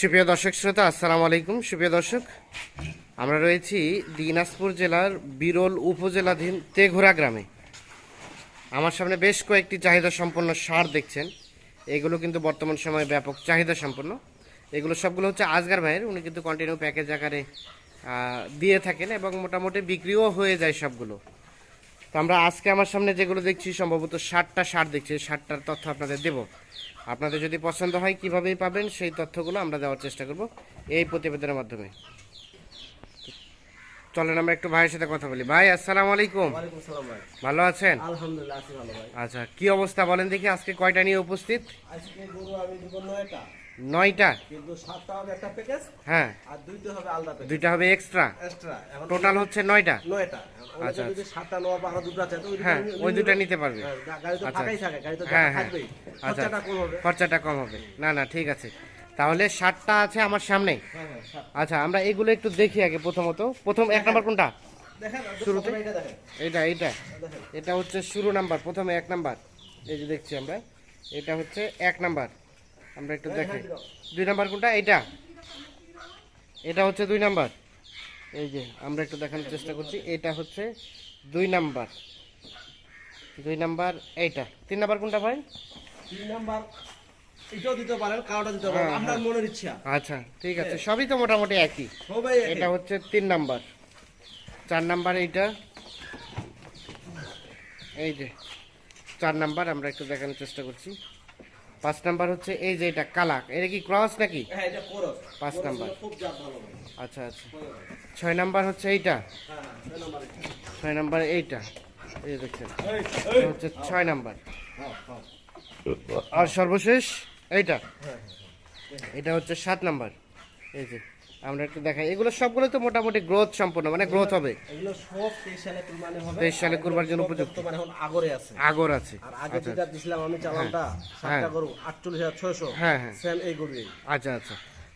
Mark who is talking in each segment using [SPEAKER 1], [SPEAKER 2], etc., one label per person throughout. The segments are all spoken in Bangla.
[SPEAKER 1] সুপ্রিয় দর্শক শ্রোতা, আসসালামু আলাইকুম। সুপ্রিয় দর্শক, আমরা রয়েছি দিনাজপুর জেলার বিরল উপজেলাধীন তেঘোরা গ্রামে। আমার সামনে বেশ কয়েকটি চাহিদা সম্পন্ন সার দেখছেন। এগুলো কিন্তু বর্তমান সময়ে ব্যাপক চাহিদা সম্পন্ন এগুলো সবগুলো হচ্ছে আজগার ভাইয়ের। উনি কিন্তু কন্টিনিউ প্যাকেজ আকারে দিয়ে থাকেন এবং মোটামুটি বিক্রিও হয়ে যায় সবগুলো। তো আমরা আজকে আমার সামনে যেগুলো দেখছি সম্ভবত ষাটটা সার দেখছি। ষাটটার তথ্য আপনাদের দেব। আপনাদের যদি পছন্দ হয় কীভাবেই পাবেন সেই তথ্যগুলো আমরা দেওয়ার চেষ্টা করব এই প্রতিবেদনের মাধ্যমে। চলেন আমরা একটু ভাইয়ের সাথে কথা বলি। ভাই আসসালামু আলাইকুম। ভালো আছেন?
[SPEAKER 2] আলহামদুলিল্লাহ
[SPEAKER 1] আচ্ছা কি অবস্থা বলেন দেখি আজকে কয়টা নিয়ে উপস্থিত?
[SPEAKER 2] আজকে গরু আমি নয়টা।
[SPEAKER 1] নয়টা।
[SPEAKER 2] কিন্তু সাতটা হবে একটা প্যাকেজ
[SPEAKER 1] হ্যাঁ।
[SPEAKER 2] আর দুইটা হবে আলাদা প্যাকেজ
[SPEAKER 1] দুইটা হবে এক্সট্রা
[SPEAKER 2] এক্সট্রা
[SPEAKER 1] টোটাল হচ্ছে নয়টা।
[SPEAKER 2] নয়টা।
[SPEAKER 1] আচ্ছা,
[SPEAKER 2] আচ্ছা যদি সাতটা নেওয়া বা আরও দুটো আছে তো
[SPEAKER 1] হ্যাঁ ওই দুটা নিতে পারবে।
[SPEAKER 2] হ্যাঁ, গাড়ি তো
[SPEAKER 1] আচ্ছা।
[SPEAKER 2] ফাঁকাই থাকে গাড়ি তো
[SPEAKER 1] হ্যাঁ হ্যাঁ। আচ্ছা
[SPEAKER 2] খরচাটা কম হবে।
[SPEAKER 1] খরচাটা কম হবে। না না ঠিক আছে। তাহলে সাতটা আছে আমার সামনে। আচ্ছা আমরা এগুলো একটু দেখি আগে প্রথমত। প্রথম এক নাম্বার কোনটা? শুরুতে?
[SPEAKER 2] এটা দেখেন।
[SPEAKER 1] এটা হচ্ছে শুরু নাম্বার প্রথমে এক নাম্বার। এই যে দেখছি আমরা। এটা হচ্ছে এক নাম্বার। আমরা একটু দেখি। দুই নাম্বার কোনটা? এইটা। এটা হচ্ছে দুই নাম্বার। এই যে আমরা একটু দেখানোর চেষ্টা করছি। এটা হচ্ছে দুই নাম্বার। দুই নাম্বার এইটা। তিন নাম্বার কোনটা ভাই?
[SPEAKER 2] তিন নাম্বার। এটাও দিতে পারেন দিতে পারেন।
[SPEAKER 1] হ্যাঁ,
[SPEAKER 2] আপনার মনের ইচ্ছা।
[SPEAKER 1] আচ্ছা ঠিক আছে। সবই তো মোটামুটি একই।
[SPEAKER 2] সবাই একই।
[SPEAKER 1] এটা হচ্ছে তিন নাম্বার। চার নাম্বার এইটা। এই যে চার নাম্বার আমরা একটু দেখানোর চেষ্টা করছি। পাঁচ নাম্বার হচ্ছে এই যে এটা কালাক। এটা কি ক্রস নাকি?
[SPEAKER 2] হ্যাঁ
[SPEAKER 1] পাঁচ নাম্বার। আচ্ছা আচ্ছা। ছয় নাম্বার হচ্ছে এইটা?
[SPEAKER 2] হ্যাঁ হ্যাঁ ছয় নাম্বার
[SPEAKER 1] এইটা। এই দেখছেন। হচ্ছে ছয় নাম্বার।
[SPEAKER 2] হ্যাঁ।
[SPEAKER 1] আর সর্বশেষ এইটা? এটা হচ্ছে সাত নাম্বার। এই যে আমরা একটু দেখাই। এগুলো সবগুলো তো মোটামুটি গ্রোথ সম্পন্ন মানে গ্রোথ হবে।
[SPEAKER 2] এগুলো সব তেইশ সালে কুরবানি হবে
[SPEAKER 1] তেইশ সালে কুরবানির জন্য উপযুক্ত।
[SPEAKER 2] বর্তমানে এখন আগরে আছে।
[SPEAKER 1] আগর আছে।
[SPEAKER 2] আর আগে
[SPEAKER 1] আচ্ছা
[SPEAKER 2] যেটা দিছিলাম আমি চালানটা সাতটা
[SPEAKER 1] হ্যাঁ।
[SPEAKER 2] গরু আটচল্লিশ হাজার ছয়শো
[SPEAKER 1] হ্যাঁ, হ্যাঁ।
[SPEAKER 2] সেম এই গরু
[SPEAKER 1] আচ্ছা আচ্ছা।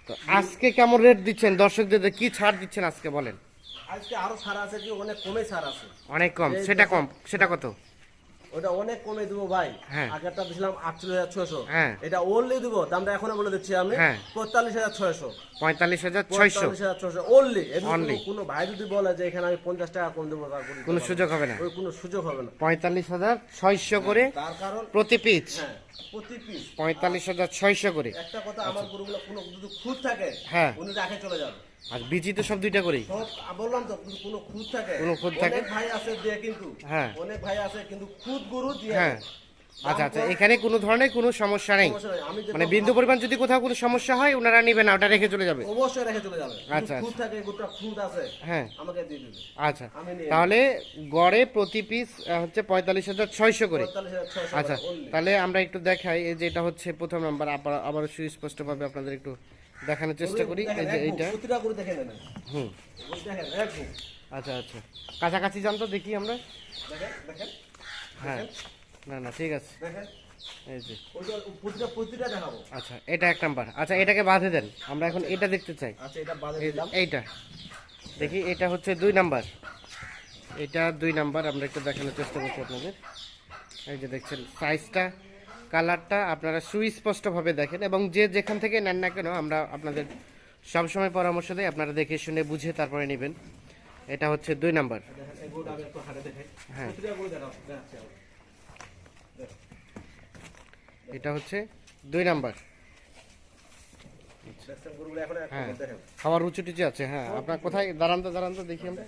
[SPEAKER 1] তো আজকে কেমন রেট দিচ্ছেন? দর্শকদের কি ছাড় দিচ্ছেন আজকে বলেন?
[SPEAKER 2] আজকে আরও সার আছে কি? অনেক কমে সার আছে।
[SPEAKER 1] অনেক কম। সেটা কম। সেটা কত?
[SPEAKER 2] ওটা অনেক কমে দিব ভাই।
[SPEAKER 1] হ্যাঁ।
[SPEAKER 2] আগেরটা দিছিলাম আটচল্লিশ হাজার ছয়শো।
[SPEAKER 1] হ্যাঁ।
[SPEAKER 2] এটা ওনলি দিব দামটা এখনও বলে দিচ্ছি আমি।
[SPEAKER 1] হ্যাঁ।
[SPEAKER 2] পঁয়তাল্লিশ হাজার ছয়শো।
[SPEAKER 1] পঁয়তাল্লিশ হাজার ছয়শো।
[SPEAKER 2] ছয়শো ওনলি
[SPEAKER 1] Only।
[SPEAKER 2] কোনো ভাই যদি বলে যে এখানে আমি পঞ্চাশ টাকা কম দেবো
[SPEAKER 1] কোনো সুযোগ হবে না।
[SPEAKER 2] ওই কোনো সুযোগ হবে না।
[SPEAKER 1] পঁয়তাল্লিশ হাজার ছয়শো করে
[SPEAKER 2] তার কারণ
[SPEAKER 1] প্রতি পিচ
[SPEAKER 2] প্রতি পিস
[SPEAKER 1] পঁয়তাল্লিশ হাজার ছয়শো করে।
[SPEAKER 2] একটা কথা আমার গরুগুলো কোনো যদি খুঁত থাকে
[SPEAKER 1] হ্যাঁ।
[SPEAKER 2] উনি রাখে চলে যাবে।
[SPEAKER 1] আর বিচি তো সব দুইটা করেই?
[SPEAKER 2] বললাম তো কোনো খুঁত থাকে?
[SPEAKER 1] কোনো খুঁত থাকে?
[SPEAKER 2] অনেক ভাই আছে দিয়ে কিন্তু
[SPEAKER 1] হ্যাঁ।
[SPEAKER 2] অনেক ভাই আছে কিন্তু খুদ গরু দিয়ে
[SPEAKER 1] হ্যাঁ। আচ্ছা আচ্ছা এখানে কোনো ধরনের কোনো সমস্যা নেই? মানে বিন্দু পরিমাণ যদি কোথাও কোনো সমস্যা হয় ওনারা নিবে না ওটা রেখে চলে যাবে?
[SPEAKER 2] অবশ্যই রেখে চলে যাবে।
[SPEAKER 1] আচ্ছা,
[SPEAKER 2] খুদ থাকে গরুটা খুদ আছে।
[SPEAKER 1] হ্যাঁ।
[SPEAKER 2] আমাকে দিয়ে দিবে।
[SPEAKER 1] আচ্ছা তাহলে গড়ে প্রতি পিস হচ্ছে পঁয়তাল্লিশ হাজার ছয়শো করে। আচ্ছা তাহলে আমরা একটু দেখাই এই যে এটা হচ্ছে প্রথম নাম্বার আবার আবার সুস্পষ্টভাবে আপনাদের একটু দেখানোর চেষ্টা করি এই যে এইটা।
[SPEAKER 2] প্রতিটা গরু দেখে নেন
[SPEAKER 1] হুম।
[SPEAKER 2] দেখেন এক বুক।
[SPEAKER 1] আচ্ছা আচ্ছা। কাছাকাছি যান তো দেখি আমরা।
[SPEAKER 2] দেখেন দেখেন।
[SPEAKER 1] হ্যাঁ। না না ঠিক আছে।
[SPEAKER 2] দেখেন।
[SPEAKER 1] এই যে।
[SPEAKER 2] ওইটা প্রতিটা প্রতিটা দেখাবো।
[SPEAKER 1] আচ্ছা এটা এক নাম্বার। আচ্ছা এটাকে বাঁধে দেন। আমরা এখন এটা দেখতে চাই।
[SPEAKER 2] আচ্ছা এটা
[SPEAKER 1] এই-
[SPEAKER 2] দিলাম।
[SPEAKER 1] এইটা। দেখি এটা হচ্ছে দুই নাম্বার। এটা দুই নাম্বার। আমরা একটু দেখানোর চেষ্টা করছি আপনাদের। এই যে দেখছেন সাইজটা কালারটা আপনারা সুস্পষ্টভাবে দেখেন এবং যে যেখান থেকে নেন না কেন, আমরা আপনাদের সবসময় পরামর্শ দিই, আপনারা দেখে শুনে বুঝে তারপরে নেবেন। এটা হচ্ছে দুই নাম্বার। হ্যাঁ। এটা হচ্ছে দুই নাম্বার। হ্যাঁ। খাওয়ার রুচি টুচি আছে হ্যাঁ। আপনার কোথায়? দাঁড়ান তো দাঁড়ান তো, দেখি আমরা।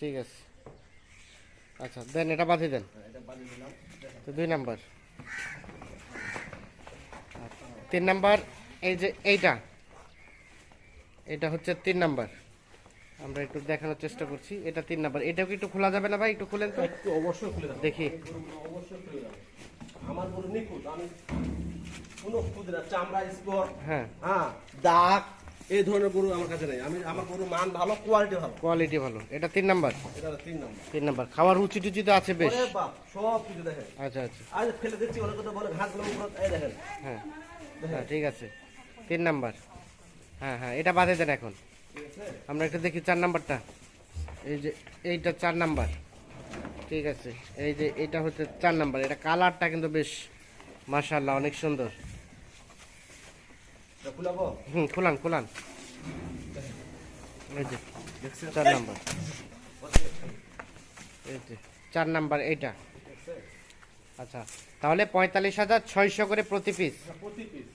[SPEAKER 1] ঠিক আছে। আচ্ছা দেন, এটা বাঁধে দেন। তো দুই নাম্বার। তিন নাম্বার এই যে এইটা। এটা হচ্ছে তিন নাম্বার। আমরা একটু দেখানোর চেষ্টা করছি এটা তিন নাম্বার। এটাও কি একটু খোলা যাবে না ভাই? একটু খুলেন তো।
[SPEAKER 2] একটু অবশ্যই খুলে
[SPEAKER 1] দেখি।
[SPEAKER 2] অবশ্যই খুলে দাও আমার গরু নিখুঁত আমি কোনো না চামড়া স্পট
[SPEAKER 1] হ্যাঁ।
[SPEAKER 2] হ্যাঁ দাগ এই ধরনের গরু আমার কাছে নেই। আমি আমার গরু মান ভালো কোয়ালিটি ভালো।
[SPEAKER 1] কোয়ালিটি ভালো। এটা তিন নাম্বার?
[SPEAKER 2] এটা তিন নম্বর।
[SPEAKER 1] তিন নাম্বার। খাওয়ার রুচি টুচি তো আছে বেশ।
[SPEAKER 2] সব কিছু দেখেন।
[SPEAKER 1] আচ্ছা আচ্ছা।
[SPEAKER 2] আজ ফেলে দিচ্ছি অনেক কথা বলে এই দেখেন।
[SPEAKER 1] হ্যাঁ। হ্যাঁ ঠিক আছে। তিন নাম্বার। হ্যাঁ হ্যাঁ এটা বাদে দেন এখন। আমরা একটু দেখি চার নাম্বারটা। এই যে এইটা চার নাম্বার। ঠিক আছে এই যে এটা হচ্ছে চার নাম্বার। এটা কালারটা কিন্তু বেশ মাশাল্লাহ অনেক সুন্দর। হুম খুলান খুলান। এই যে চার নাম্বার। এই যে চার নাম্বার এইটা? আচ্ছা তাহলে পঁয়তাল্লিশ হাজার ছয়শো করে প্রতি পিস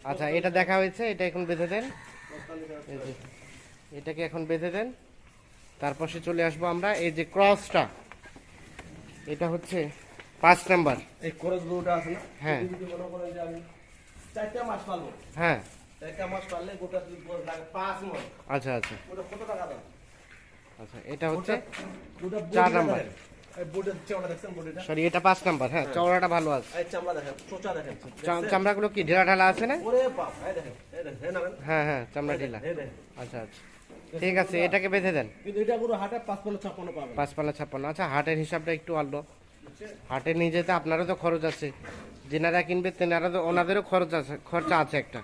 [SPEAKER 1] আচ্ছা এটা দেখা হয়েছে এটা এখন বেঁধে দেন। এটাকে এখন বেঁধে দেন। তারপর সে চলে আসব আমরা এই যে ক্রসটা এটা হচ্ছে পাঁচ নাম্বার।
[SPEAKER 2] এই খরচ গরুটা আছে না?
[SPEAKER 1] হ্যাঁ।
[SPEAKER 2] মনে করেন যে আমি চারটা মাস পালবো
[SPEAKER 1] হ্যাঁ।
[SPEAKER 2] চারটা মাস গোটা পাঁচ
[SPEAKER 1] আচ্ছা আচ্ছা।
[SPEAKER 2] ওটা কত টাকা
[SPEAKER 1] আচ্ছা এটা হচ্ছে চার নাম্বার। সরি এটা পাঁচ নাম্বার হ্যাঁ চওড়াটা ভালো আছে। চামড়াগুলো কি ঢেলা ঢালা আছে না? হ্যাঁ হ্যাঁ চামড়া ঢিলা। আচ্ছা আচ্ছা। ঠিক আছে এটাকে বেঁধে দেন।
[SPEAKER 2] কিন্তু এটা হাটে পাঁচ ছাপ্পান্ন
[SPEAKER 1] ছাপ্পান্ন। আচ্ছা হাটের হিসাবটা একটু আলো।
[SPEAKER 2] বুঝছেন?
[SPEAKER 1] হাটে নিয়ে যেতে আপনারও তো খরচ আছে। যেনারা কিনবে তেনারা তো ওনাদেরও খরচ আছে খরচা আছে একটা।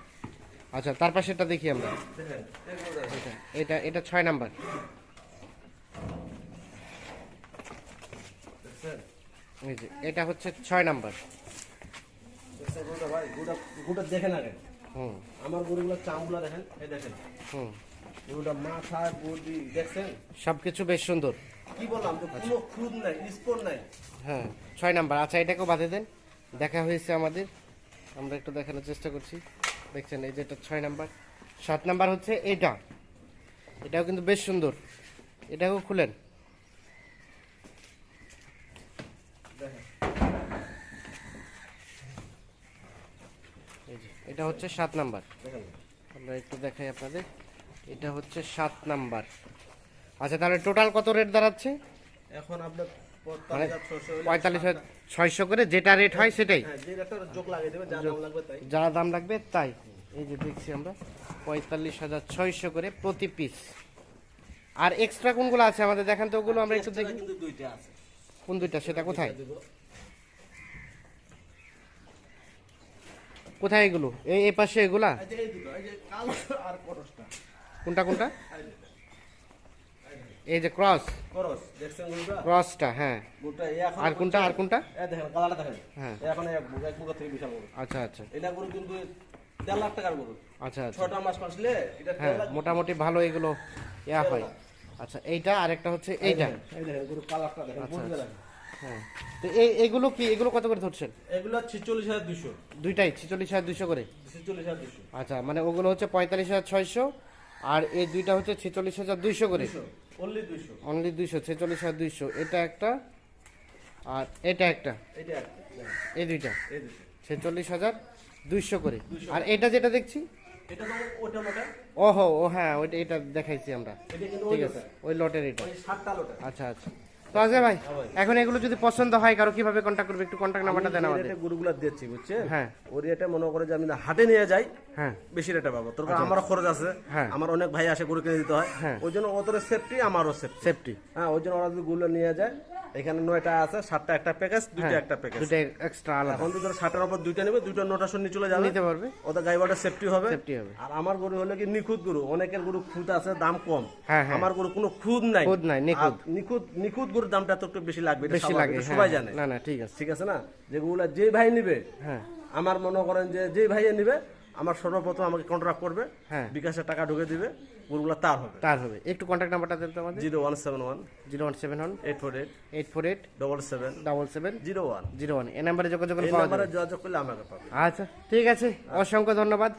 [SPEAKER 1] আচ্ছা তার পাশে এটা দেখি আমরা। এটা এটা ছয় নাম্বার
[SPEAKER 2] দেখছেন?
[SPEAKER 1] এই যে এটা হচ্ছে ছয় নাম্বার।
[SPEAKER 2] ভাই দেখেন আগে।
[SPEAKER 1] হুম।
[SPEAKER 2] আমার গরুগুলো চামগুলা দেখেন এই দেখেন।
[SPEAKER 1] হুম।
[SPEAKER 2] গরুটা মাথা দেখছেন?
[SPEAKER 1] বেশ সুন্দর।
[SPEAKER 2] কি বললাম যে কোনো খুদ নাই স্পোর্ট নাই।
[SPEAKER 1] হ্যাঁ ছয় নাম্বার। আচ্ছা এটাকেও বাঁধে দেন। দেখা হয়েছে আমাদের। আমরা একটু দেখানোর চেষ্টা করছি। দেখছেন এই যে এটা ছয় নাম্বার। সাত নাম্বার হচ্ছে এটা এটাও কিন্তু বেশ সুন্দর। এটাকেও খুলেন
[SPEAKER 2] দেখেন
[SPEAKER 1] এই যে এটা হচ্ছে সাত নাম্বার। আমরা একটু দেখাই আপনাদের। এটা হচ্ছে সাত নাম্বার। আচ্ছা তাহলে টোটাল কত রেট দাঁড়াচ্ছে?
[SPEAKER 2] এখন আপনার
[SPEAKER 1] মানে
[SPEAKER 2] পঁয়তাল্লিশ হাজার
[SPEAKER 1] ছয়শো করে যেটা রেট হয় সেটাই।
[SPEAKER 2] হ্যাঁ যে একটা যোগ লাগিয়ে দেবে যা দাম লাগবে তাই।
[SPEAKER 1] এই যে দেখছি আমরা পঁয়তাল্লিশ হাজার ছয়শো করে প্রতি পিস আর এক্সট্রা কোনগুলো আছে আমাদের? দেখান তো ওগুলো আমরা একটু দেখি। কোন দুইটা? সেটা কোথায়? কোথায় এগুলো? এই এই পাশে এগুলা কোনটা কোনটা?
[SPEAKER 2] এই যে,
[SPEAKER 1] যে ক্রস।
[SPEAKER 2] দেখছেন
[SPEAKER 1] ক্রসটা হ্যাঁ। আর কোনটা আর কোনটা?
[SPEAKER 2] দেখেন কালারটা দেখেন।
[SPEAKER 1] হ্যাঁ।
[SPEAKER 2] এখন এক এক থেকে বিশাল গরু।
[SPEAKER 1] আচ্ছা আচ্ছা।
[SPEAKER 2] এটা গরু কিন্তু দেড় লাখ টাকার গরু।
[SPEAKER 1] আচ্ছা আচ্ছা।
[SPEAKER 2] ছটা মাস পাঁচলে এটা
[SPEAKER 1] হ্যাঁ মোটামুটি ভালো এগুলো ইয়া হয়। আচ্ছা এইটা আরেকটা হচ্ছে এইটা।
[SPEAKER 2] এই দেখেন গরু কালারটা দেখেন
[SPEAKER 1] আচ্ছা,
[SPEAKER 2] দেখেন
[SPEAKER 1] হ্যাঁ। তো এই এগুলো কি এগুলো কত করে ধরছেন?
[SPEAKER 2] এগুলো ছিচল্লিশ হাজার দুশো।
[SPEAKER 1] দুইটাই ছিচল্লিশ হাজার দুশো করে?
[SPEAKER 2] ছিচল্লিশ হাজার দুশো।
[SPEAKER 1] আচ্ছা মানে ওগুলো হচ্ছে পঁয়তাল্লিশ হাজার ছয়শো আর এই দুইটা হচ্ছে ছেচল্লিশ হাজার দুইশো করে?
[SPEAKER 2] অনলি দুশো।
[SPEAKER 1] অনলি দুইশো ছেচল্লিশ হাজার দুইশো এটা একটা আর এটা একটা? এই দুইটা? ছেচল্লিশ হাজার দুইশো করে। আর এটা যেটা দেখছি? ওহো ও হ্যাঁ ওইটা এটা দেখাইছি আমরা। ঠিক আছে ওই লটের এটা। আচ্ছা আচ্ছা। তো ভাই এখন এগুলো যদি পছন্দ হয় কারও কীভাবে করবে একটু নাম্বারটা দেন আমাদের।
[SPEAKER 2] রেটে গরুগুলা দিচ্ছি
[SPEAKER 1] হ্যাঁ।
[SPEAKER 2] মনে করে যে আমি হাটে নিয়ে যাই
[SPEAKER 1] হ্যাঁ।
[SPEAKER 2] বেশি রেটে পাবো। তোর কারণ আমারও খরচ আছে
[SPEAKER 1] হ্যাঁ।
[SPEAKER 2] আমার অনেক ভাই আসে গরু কিনে দিতে হয়।
[SPEAKER 1] হ্যাঁ।
[SPEAKER 2] ওই জন্য ওদের সেফটি আমারও সেফটি
[SPEAKER 1] সেফটি
[SPEAKER 2] হ্যাঁ ওই জন্য ওরা যদি গুলো নিয়ে যায় এখানে নয়টা আছে সাতটা একটা প্যাকেজ দুইটা
[SPEAKER 1] হ্যাঁ
[SPEAKER 2] একটা প্যাকেজ
[SPEAKER 1] দুটো এক্সট্রা আলাদা।
[SPEAKER 2] এখন তো ধরো ষাটের ওপর দুইটা নেবে দুইটা নটা শূন্য চলে যাবে।
[SPEAKER 1] নিতে পারবে।
[SPEAKER 2] গাইবাটা সেফটি হবে।
[SPEAKER 1] সেফটি হবে।
[SPEAKER 2] আর আমার গরু হলো কি নিখুঁত গরু অনেকের গরু খুঁত আছে দাম কম।
[SPEAKER 1] হ্যাঁ, হ্যাঁ।
[SPEAKER 2] আমার গরু কোনো খুঁত নাই।
[SPEAKER 1] খুদ নাই, নিখুঁত।
[SPEAKER 2] নিখুঁত নিখুঁত গরুর দামটা তো একটু বেশি লাগবে
[SPEAKER 1] বেশি
[SPEAKER 2] স্বাভাবিক,
[SPEAKER 1] লাগে হ্যাঁ
[SPEAKER 2] সবাই জানে।
[SPEAKER 1] না না ঠিক আছে।
[SPEAKER 2] ঠিক আছে না? যেগুলো যে ভাই নিবে
[SPEAKER 1] হ্যাঁ।
[SPEAKER 2] আমার মনে করেন যে যে ভাইয়ে নিবে আমার সর্বপ্রথম আমাকে কন্ট্রাক্ট করবে
[SPEAKER 1] হ্যাঁ।
[SPEAKER 2] বিকাশের টাকা ঢুকে দিবে গরুগুলো তার হবে।
[SPEAKER 1] তার হবে। একটু কন্ট্যাক্ট নাম্বারটা দেন তো আমাদের।
[SPEAKER 2] Zero one seven one.
[SPEAKER 1] Zero one seven one.
[SPEAKER 2] Eight four eight.
[SPEAKER 1] Eight four eight.
[SPEAKER 2] Double seven.
[SPEAKER 1] Double seven.
[SPEAKER 2] Zero one.
[SPEAKER 1] Zero one. এই নাম্বারে যোগাযোগ
[SPEAKER 2] এই নাম্বারে যোগাযোগ করলে আমাকে পাবে।
[SPEAKER 1] আচ্ছা ঠিক আছে। অসংখ্য ধন্যবাদ।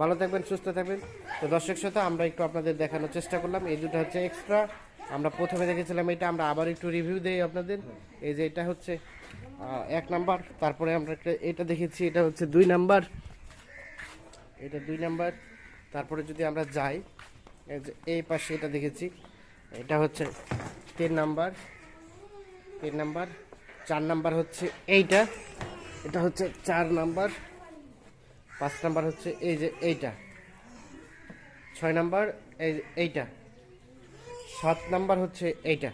[SPEAKER 1] ভালো থাকবেন সুস্থ থাকবেন। তো দর্শক শ্রোতা আমরা একটু আপনাদের দেখানোর চেষ্টা করলাম। এই দুটো হচ্ছে এক্সট্রা আমরা প্রথমে দেখেছিলাম এটা আমরা আবার একটু রিভিউ দেই আপনাদের। এই যে এটা হচ্ছে এক নাম্বার। তারপরে আমরা এটা দেখেছি এটা হচ্ছে দুই নাম্বার। এটা দুই নাম্বার। তারপরে যদি আমরা যাই, এই পাশে এটা দেখেছি, এটা হচ্ছে তিন নাম্বার তিন নাম্বার, চার নাম্বার হচ্ছে এইটা, এটা হচ্ছে চার নাম্বার, পাঁচ নাম্বার হচ্ছে এই যে এইটা, ছয় নাম্বার এই এইটা, সাত নাম্বার হচ্ছে এইটা।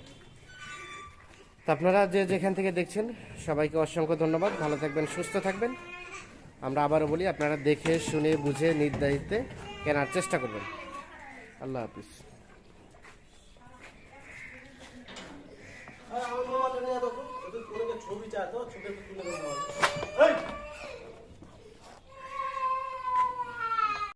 [SPEAKER 1] তো আপনারা যে যেখান থেকে দেখছেন, সবাইকে অসংখ্য ধন্যবাদ। ভালো থাকবেন, সুস্থ থাকবেন। আমরা আবারও বলি, আপনারা দেখে, শুনে, বুঝে, নির্ধারিতে কেনার চেষ্টা করবেন। আল্লাহ হাফিজ।
[SPEAKER 2] ছবি তো ছবি তুলে